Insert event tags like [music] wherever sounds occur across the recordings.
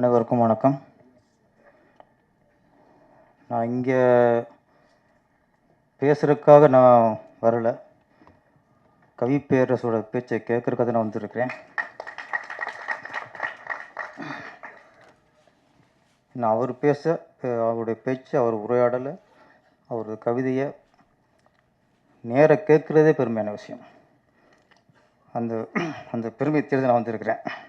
அனைவருக்கும் வணக்கம். நான் இங்கே பேசுகிறதுக்காக நான் வரல. கவி பேரரசோட பேச்சை கேட்குறதுக்காக நான் வந்திருக்கிறேன். நான் அவர் பேச அவருடைய பேச்சு அவர் உரையாடலை அவரது கவிதையை நேர கேட்குறதே பெருமையான விஷயம். அந்த அந்த பெருமை தேர்ந்து நான் வந்திருக்கிறேன்.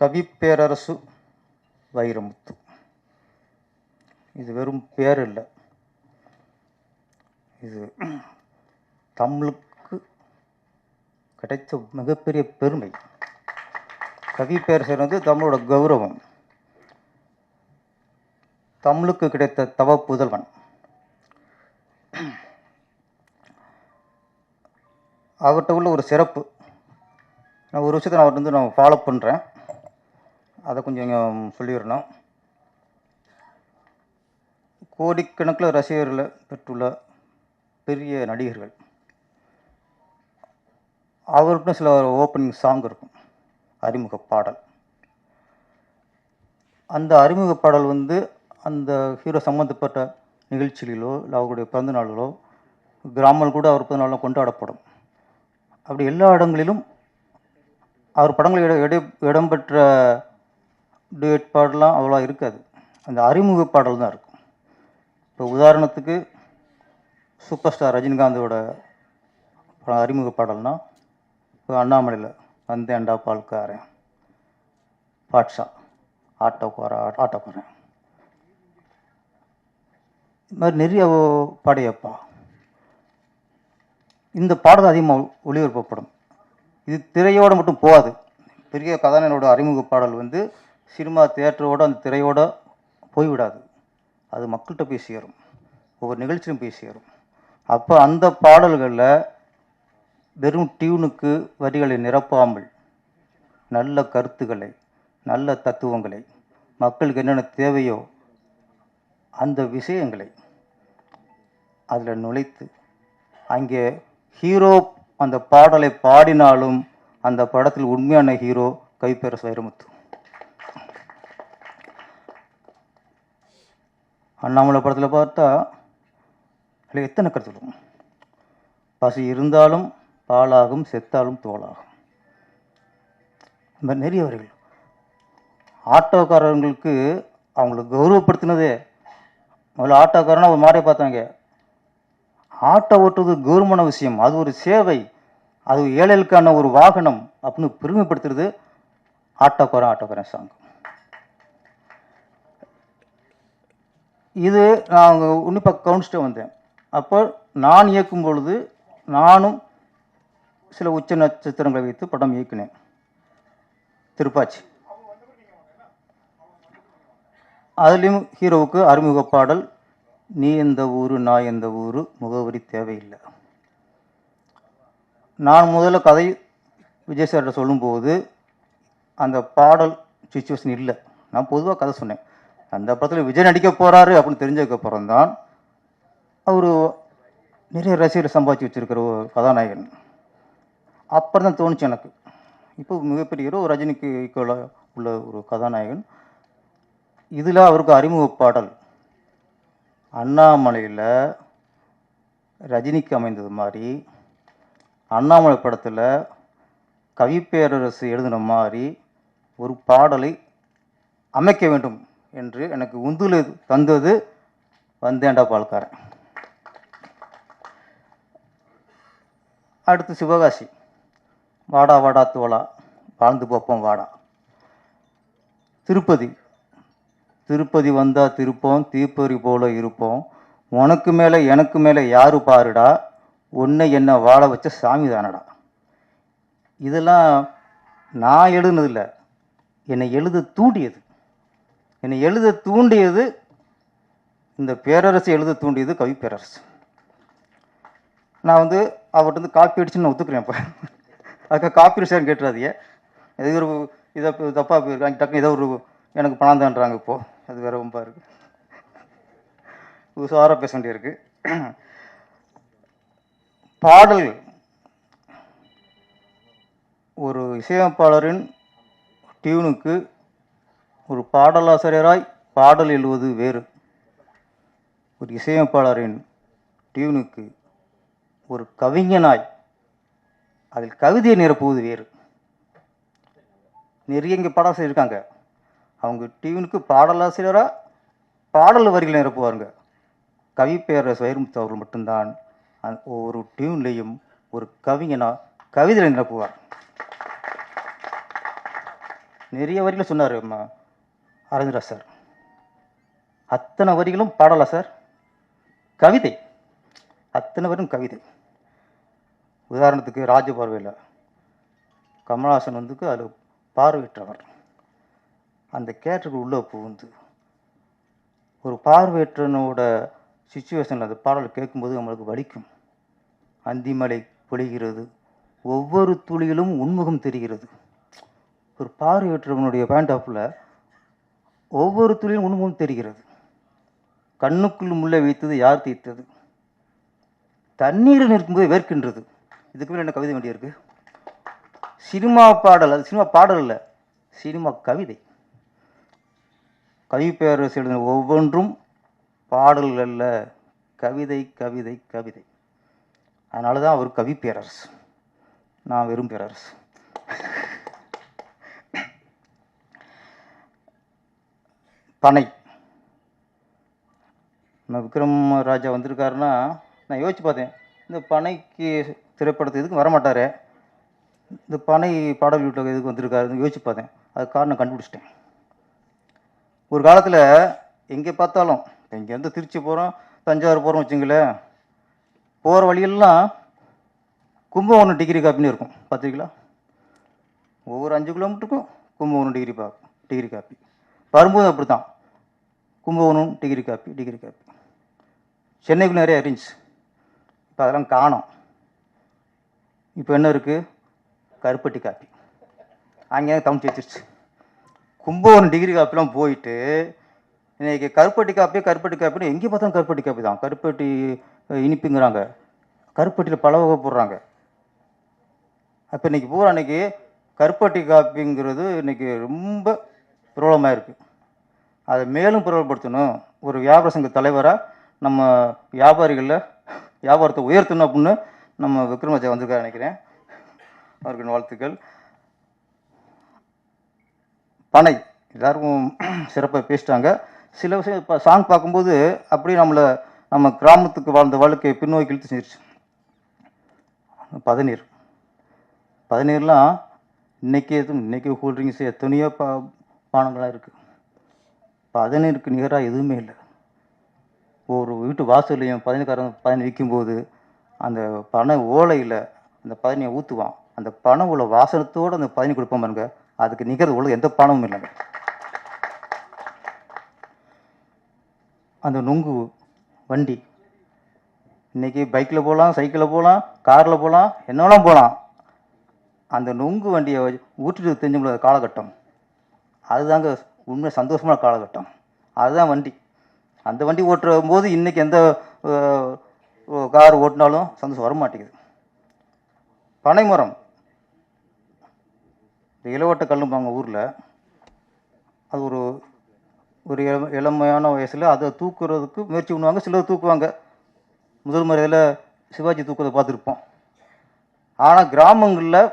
கவிப்பேரரசு வைரமுத்து. இது வெறும் பேர் இல்லை இது தமிழுக்கு கிடைத்த மிகப்பெரிய பெருமை. கவி வந்து தமிழோட கௌரவம். தமிழுக்கு கிடைத்த தவ புதல்வன். அவர்கிட்ட உள்ள ஒரு சிறப்பு. நான் ஒரு விஷயத்தை நான் வந்து நான் ஃபாலோ பண்ணுறேன் அதை கொஞ்சம் சொல்லிடணும். கோடிக்கணக்கில் ரசிகர்களை பெற்றுள்ள பெரிய நடிகர்கள். அவருக்கும் சில ஓப்பனிங் சாங் இருக்கும். அறிமுக பாடல். அந்த அறிமுக பாடல் வந்து அந்த ஹீரோ சம்மந்தப்பட்ட நிகழ்ச்சிகளிலோ இல்லை அவருடைய பிறந்த நாளிலோ கிராமங்கள் கூட அவர் பிறந்த நாளில் கொண்டாடப்படும். அப்படி எல்லா இடங்களிலும் அவர் படங்கள் இட இடம்பெற்ற டூயட் பாடலாம் அவ்வளோ இருக்காது. அந்த அறிமுக பாடல் தான் இருக்கும். இப்போ உதாரணத்துக்கு சூப்பர் ஸ்டார் ரஜினிகாந்தோட படம் அறிமுக பாடல்னா இப்போ அண்ணாமலையில் வந்தேன்டா பால்காரன் பாட்ஷா ஆட்டோக்கார ஆட்டோக்காரன். இது மாதிரி நிறைய பாடையப்பா. இந்த பாடல் அதிகமாக ஒளிபரப்பப்படும். இது திரையோடு மட்டும் போகாது. பெரிய கதாநாயகனோட அறிமுக பாடல் வந்து சினிமா தேட்டரோடு அந்த திரையோட போய்விடாது. அது மக்கள்கிட்ட போய் சேரும். ஒவ்வொரு நிகழ்ச்சியிலும் போய் சேரும். அப்போ அந்த பாடல்களில் வெறும் டியூனுக்கு வரிகளை நிரப்பாமல் நல்ல கருத்துக்களை நல்ல தத்துவங்களை மக்களுக்கு என்னென்ன தேவையோ அந்த விஷயங்களை அதில் நுழைத்து அங்கே ஹீரோ அந்த பாடலை பாடினாலும் அந்த படத்தில் உண்மையான ஹீரோ கைப்பேரசு வைரமுத்து. அண்ணாமலை படத்தில் பார்த்தா அதில் எத்தனை கருத்து இருக்கும்? பசி இருந்தாலும் பாலாகும் செத்தாலும் தோலாகும். இந்த நிறைய வரிகள். ஆட்டோக்காரங்களுக்கு அவங்கள கௌரவப்படுத்தினதே முதல்ல ஆட்டோக்காரனா ஒரு மாறிய பார்த்தாங்க. ஆட்டோ ஓட்டுறது கௌரவமான விஷயம். அது ஒரு சேவை. அது ஏழைகளுக்கான ஒரு வாகனம் அப்படின்னு பெருமைப்படுத்துறது ஆட்டோக்காரன் ஆட்டோக்காரன் சாங் இது நான் உன்னிப்பாக கவனிச்சுட்டு வந்தேன். அப்போ நான் இயக்கும் பொழுது நானும் சில உச்ச நட்சத்திரங்களை வைத்து படம் இயக்கினேன். திருப்பாச்சி. அதுலேயும் ஹீரோவுக்கு அறிமுக பாடல் நீ எந்த ஊர் நான் எந்த ஊர் முகவரி தேவையில்லை. நான் முதல்ல கதை விஜய் சார்கிட்ட சொல்லும்போது அந்த பாடல் சுச்சுவேஷன் இல்லை. நான் பொதுவாக கதை சொன்னேன். அந்த படத்தில் விஜய் நடிக்க போகிறாரு அப்படின்னு தெரிஞ்சதுக்கப்புறம் தான் அவர் நிறைய ரசிகர் சம்பாதிச்சு வச்சிருக்கிற ஒரு கதாநாயகன். அப்புறம் தான் தோணுச்சு எனக்கு. இப்போ மிகப்பெரிய ஒரு ரஜினிக்கு ஈக்குவலாக உள்ள ஒரு கதாநாயகன். இதில் அவருக்கு அறிமுக பாடல் அண்ணாமலையில் ரஜினிக்கு அமைந்தது மாதிரி அண்ணாமலை படத்தில் கவிப்பேரரசு எழுதின மாதிரி ஒரு பாடலை அமைக்க வேண்டும். என்று எனக்கு உந்துல தந்தது வந்தேன்டா பால்காரன். அடுத்து சிவகாசி. வாடா வாடா தோலா வாழ்ந்து பார்ப்போம் வாடா. திருப்பதி. திருப்பதி வந்தால் திருப்போம் தீப்பறி போல இருப்போம். உனக்கு மேலே எனக்கு மேலே யாரு பாருடா? உன்னை என்ன வாழ வச்ச சாமி தானடா இதெல்லாம் நான் எழுதுனதில்லை. என்னை எழுத தூண்டியது. என்னை எழுத தூண்டியது இந்த பேரரசு எழுத தூண்டியது கவி பேரரசு. நான் வந்து அவர்கிட்ட வந்து காப்பி அடிச்சுன்னு நான் ஒத்துக்கிறேன் இப்போ அதுக்காக காப்பி அடிச்சான்னு கேட்டுறாதிய இது ஒரு இதை தப்பாக போயிருக்காங்க டக்குன்னு ஏதோ ஒரு எனக்கு பணம் தான்றாங்க இப்போது அது வேற ரொம்ப இருக்குது உஷாராக பேச வேண்டியிருக்கு. பாடல். ஒரு இசையமைப்பாளரின் டியூனுக்கு ஒரு பாடலாசிரியராய் பாடல் எழுவது வேறு. ஒரு இசையமைப்பாளரின் டியூனுக்கு ஒரு கவிஞனாய் அதில் கவிதையை நிரப்புவது வேறு. நிறைய இங்கே பாடலாசிரியர் இருக்காங்க அவங்க டியூனுக்கு பாடலாசிரியராக பாடல் வரிகள் நிரப்புவாருங்க. கவி பேரரசு வைரமுத்து அவர்கள் மட்டும்தான் அந் ஒவ்வொரு டியூன்லேயும் ஒரு கவிஞனாக கவிதையில் நிரப்புவார். நிறைய வரிகளை சொன்னார் அரவிந்தரா சார்? அத்தனை வரிகளும் பாடலா சார்? கவிதை. அத்தனை வரும் கவிதை. உதாரணத்துக்கு ராஜபார்வையில் கமல்ஹாசன் வந்துக்கு அதில் பார்வையற்றவர். அந்த கேரக்டருக்கு உள்ளே புகுந்து ஒரு பார்வையற்றனோட சுச்சுவேஷனில் அந்த பாடல் கேட்கும்போது நம்மளுக்கு வலிக்கும். அந்திமலை பொழிகிறது ஒவ்வொரு துளியிலும் உண்முகம் தெரிகிறது. ஒரு பார்வையற்றவனுடைய பேண்ட் ஆஃபில் ஒவ்வொரு துளியும் உண்மும் தெரிகிறது. கண்ணுக்குள் முள்ளை வைத்தது யார் தீர்த்தது? தண்ணீரில் நிற்கும்போது வேர்க்கின்றது. இதுக்கு மேலே என்ன கவிதை வேண்டியிருக்கு? சினிமா பாடல் அது சினிமா பாடல் இல்லை சினிமா கவிதை. கவி பேரரசு எழுதின ஒவ்வொன்றும் பாடல்கள் அல்ல கவிதை கவிதை கவிதை. அதனால தான் அவர் கவி பேரரசு. நான் வெறும் பேரரசு. பனை நம்ம விக்ரம் ராஜா வந்திருக்காருன்னா நான் யோசிச்சு பார்த்தேன் இந்த பனைக்கு திரைப்படத்துக்கு எதுக்கு வரமாட்டார்? இந்த பனை பாடல் வீட்டில் எதுக்கு வந்திருக்காருன்னு யோசிச்சு பார்த்தேன். அது காரணம் கண்டுபிடிச்சிட்டேன். ஒரு காலத்தில் எங்கே பார்த்தாலும் இங்கேருந்து திருச்சி போகிறோம் தஞ்சாவூர் போகிறோம் வச்சுங்களேன் போகிற வழியெல்லாம் கும்பகோணம் டிகிரி காப்பின்னு இருக்கும். பார்த்துருக்கீங்களா? ஒவ்வொரு அஞ்சு கிலோமீட்டருக்கும் கும்பகோணம் டிகிரி பா டிகிரி காப்பி. வரும்போது அப்படி தான் Kumbakonam degree coffee degree coffee. சென்னைக்குள்ளே நிறைய இருந்துச்சு இப்போ அதெல்லாம் காணோம். இப்போ என்ன இருக்குது கருப்பட்டி காப்பி. அங்கே தமிழ் வச்சிருச்சு. கும்பகோணம் டிகிரி காப்பிலாம் போயிட்டு இன்னைக்கு கருப்பட்டி காப்பி கருப்பட்டி காப்பின்னு எங்கே பார்த்தாலும் கருப்பட்டி காப்பி தான். கருப்பட்டி இனிப்புங்கிறாங்க. கருப்பட்டியில் பல வகை போடுறாங்க. அப்போ இன்னைக்கு பூரா அன்னைக்கு கருப்பட்டி காப்பிங்கிறது இன்னைக்கு ரொம்ப பிரபலமாக இருக்குது அதை மேலும் பிரபலப்படுத்தணும். ஒரு வியாபார சங்க தலைவராக நம்ம வியாபாரிகளில் வியாபாரத்தை உயர்த்தணும் அப்படின்னு நம்ம விக்ரமராஜா வந்திருக்காரு நினைக்கிறேன். அவருக்கு வாழ்த்துக்கள். பனை. எல்லாருக்கும் சிறப்பாக பேசிட்டாங்க. சில விஷயம் இப்போ சாங் பார்க்கும்போது அப்படியே நம்மளை நம்ம கிராமத்துக்கு வாழ்ந்த வாழ்க்கையை பின்னோக்கி இழுத்து செஞ்சிருச்சு. பதநீர். பதநீர்லாம் இன்னைக்கு எதுவும் இன்றைக்கி கூல்ட்ரிங்க்ஸ் எத்தனையோ பா பானங்களாக இருக்குது பதநீருக்கு நிகராக எதுவுமே இல்லை. ஒரு வீட்டு வாசல்லையும் பதினேழுக்காரன் பதினி விற்கும்போது அந்த பனை ஓலையில் அந்த பதினியை ஊற்றுவான் அந்த பனை உள்ள வாசனத்தோடு அந்த பதினி கொடுப்போம் பாருங்க. அதுக்கு நிகர் உள்ள எந்த பணமும் இல்லைங்க அந்த நுங்கு வண்டி. இன்றைக்கி பைக்கில் போகலாம் சைக்கிளில் போகலாம் காரில் போகலாம் என்னெல்லாம் போகலாம் அந்த நுங்கு வண்டியை ஊற்றிட்டு தெரிஞ்ச முடியாத காலகட்டம். அதுதாங்க உண்மை சந்தோஷமான காலகட்டம். அதுதான் வண்டி. அந்த வண்டி ஓட்டுற போது இன்றைக்கி எந்த கார் ஓட்டினாலும் சந்தோஷம் வர மாட்டேங்குது பனைமரம். இந்த இளவட்ட கல்லும்பாங்க ஊரில் அது ஒரு ஒரு இள- இளமையான வயசில் அதை தூக்குறதுக்கு முயற்சி பண்ணுவாங்க. சிலர் தூக்குவாங்க. முதல் முறையில் சிவாஜி தூக்குறதை பார்த்துருப்போம். ஆனால் கிராமங்களில்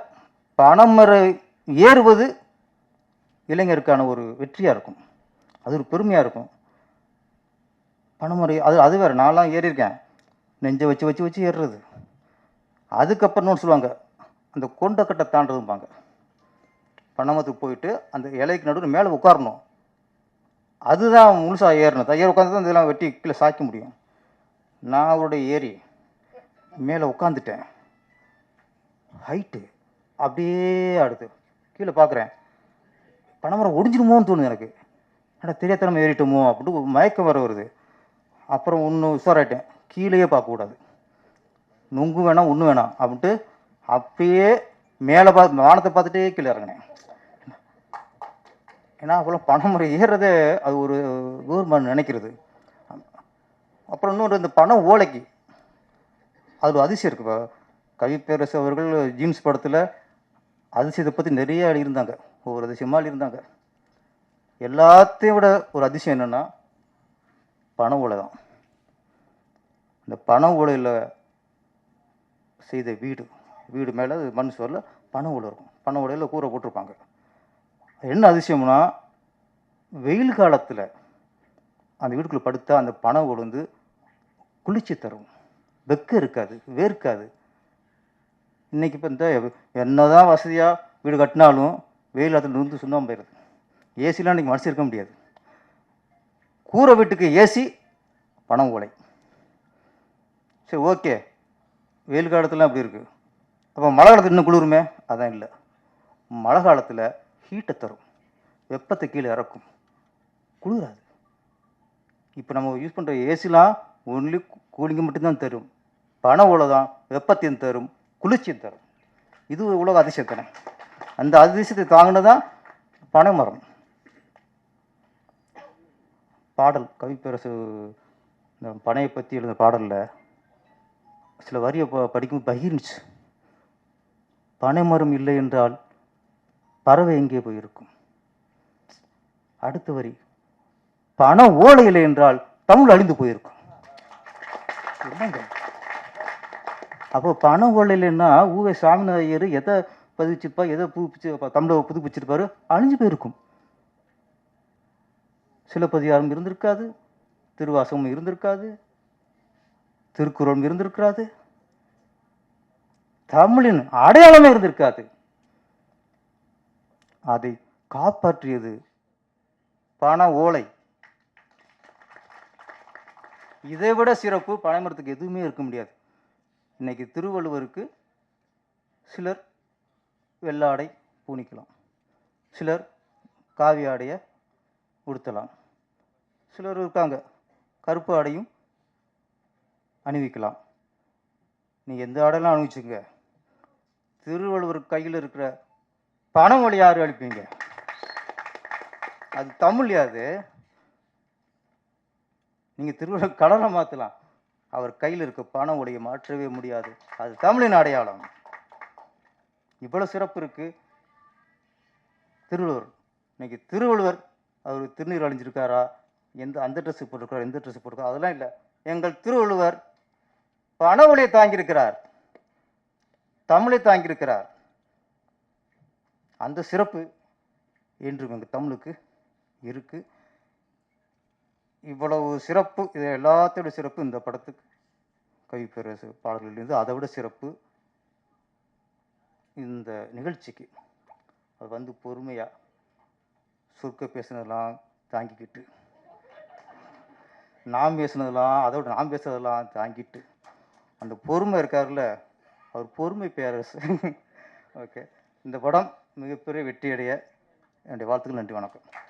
பனைமரம் ஏறுவது இளைஞருக்கான ஒரு வெற்றியாக இருக்கும். அது ஒரு பெருமையாக இருக்கும். பணமுறை அது அது வேறு நான்லாம் ஏறியிருக்கேன். நெஞ்சை வச்சு வச்சு வச்சு ஏறுறது. அதுக்கப்புறம்னு சொல்லுவாங்க அந்த கொண்டக்கட்டை தாண்டதும்பாங்க. பணமத்துக்கு போயிட்டு அந்த இலைக்கு நடுவில் மேலே உட்காரணும். அதுதான் முழுசாக ஏறணும் தையர் உட்காந்து தான் இதெல்லாம் வெட்டி கீழே சாய்க்க முடியும். நான் அவருடைய ஏறி மேலே உட்காந்துட்டேன் ஹைட்டு அப்படியே அடுத்து கீழே பார்க்குறேன். பனைமரம் ஒடிஞ்சிடுமோன்னு தோணுது எனக்கு. ஆனால் தெரியாதனமா ஏறிட்டோமோ அப்படின்னு ஒரு மயக்கம் வர வருது. அப்புறம் ஒன்று உஷாராயிட்டேன் கீழேயே பார்க்கக்கூடாது நுங்கு வேணாம் ஒன்று வேணாம் அப்படின்ட்டு அப்படியே மேலே பார்த்து வானத்தை பார்த்துட்டே கீழே இறங்கினேன். ஏன்னா அப்போல்லாம் பனைமரம் ஏறுறதே அது ஒரு கவர்மெண்ட் நினைக்கிறது. அப்புறம் இன்னொரு இந்த பனை ஓலைக்கு. அது ஒரு அதிசயம் இருக்கு. கவிப்பேரசு கவி பேரரசு அவர்கள் ஜீன்ஸ் படத்தில் அதிசயத்தை பற்றி நிறைய எழுதியிருந்தாங்க. ஒவ்வொரு அதிசயமாக இருந்தாங்க. எல்லாத்தையும் விட ஒரு அதிசயம் என்னென்னா பண ஓலை தான். இந்த பண ஓலையில் செய்த வீடு வீடு மேலே மண் சுவரில் பண ஓலை இருக்கும். பண ஓலையில் கூரை போட்டிருப்பாங்க. என்ன அதிசயம்னா வெயில் காலத்தில் அந்த வீட்டுக்குள்ளே படுத்தா அந்த பண உழுந்து வந்து குளிர்ச்சி தரும். வெக்கம் இருக்காது வேர்க்காது. இன்னைக்கு இப்போ இந்த என்னதான் வசதியாக வீடு கட்டினாலும் வெயில் அதில் நுந்து சுண்ணாமல் போயிடுது ஏசிலாம் இன்றைக்கி மனசு இருக்க முடியாது. கூரை வீட்டுக்கு ஏசி பணம் ஓலை. சரி ஓகே. வெயில் காலத்துலாம் அப்படி இருக்குது அப்போ மழை காலத்தில் இன்னும் குளிருமே? அதான் இல்லை. மழை காலத்தில் ஹீட்டை தரும். வெப்பத்தை கீழே இறக்கும். குளிராது. இப்போ நம்ம யூஸ் பண்ணுற ஏசிலாம் ஒன்லி கூலிங்கு மட்டும்தான் தரும். பண ஓலை தான் வெப்பத்தையும் தரும். குளிர்ச்சியும் தரும். இது உலக அதிசயத்தனை அந்த அதிசயத்தை தாங்கினதான் பனைமரம். பாடல் கவிப்பேரசு இந்த பனையை பற்றி எழுந்த பாடலில் சில வரியை ப படிக்கும் பகிர்ந்துச்சு. பனைமரம் இல்லை என்றால் பறவை எங்கே போயிருக்கும்? அடுத்த வரி பண ஓலை இல்லை என்றால் தமிழ் அழிந்து போயிருக்கும். அப்போ பண ஓலை இல்லைன்னா ஊவே சாமிநாயர் எதை பதிச்சிருப்பா எதை புதுப்பிச்சு தமிழை புதுப்பிச்சிருப்பாரு அழிஞ்சு போயிருக்கும். சிலப்பதிகாரம் இருந்திருக்காது திருவாசகம் இருந்திருக்காது திருக்குறளும் இருந்திருக்காது தமிழின் அடையாளமே இருந்திருக்காது. அதை காப்பாற்றியது பண ஓலை. இதை விட சிறப்பு பனைமரத்துக்கு எதுவுமே இருக்க முடியாது. இன்னைக்கு திருவள்ளுவருக்கு சிலர் வெள்ளாடை பூணிக்கலாம் சிலர் காவி ஆடையை உடுத்தலாம். சிலர் இருக்காங்க கருப்பு ஆடையும் அணிவிக்கலாம். நீ எந்த ஆடையெல்லாம் அணிவிச்சுங்க திருவள்ளுவர் கையில் இருக்கிற பணம் வழி யார் அளிப்பீங்க அது தமிழ் அது நீங்கள் திருவள்ளுவர் கடலை மாற்றலாம் அவர் கையில் இருக்க பணம் உடைய மாற்றவே முடியாது. அது தமிழின் அடையாளம். இவ்வளோ சிறப்பு இருக்கு. திருவள்ளுவர். இன்றைக்கி திருவள்ளுவர் அவர் திருநீர் அழிஞ்சிருக்காரா? எந்த அந்த ட்ரெஸ் போட்டிருக்காரா? எந்த ட்ரெஸ் போட்டிருக்காரா? அதெல்லாம் இல்லை. எங்கள் திருவள்ளுவர் பண தாங்கியிருக்கிறார். தமிழை தாங்கியிருக்கிறார். அந்த சிறப்பு என்றும் எங்கள் தமிழுக்கு இருக்குது இவ்வளவு சிறப்பு இது எல்லாத்தோட சிறப்பு இந்த படத்துக்கு. கவிப்பேரசு பாடல்களிலிருந்து அதை விட சிறப்பு. இந்த நிகழ்ச்சிக்கு அது வந்து பொறுமையாக சுருக்க பேசுனதெல்லாம் தாங்கிக்கிட்டு நான் பேசுனதெல்லாம் அதோட நான் பேசுனதெல்லாம் தாங்கிட்டு அந்த பொறுமை இருக்கார்ல அவர் பொறுமை பேரரசு. [laughs] ஓகே இந்த படம் மிகப்பெரிய வெற்றியடைய என்னுடைய வாழ்த்துக்கள் நன்றி வணக்கம்.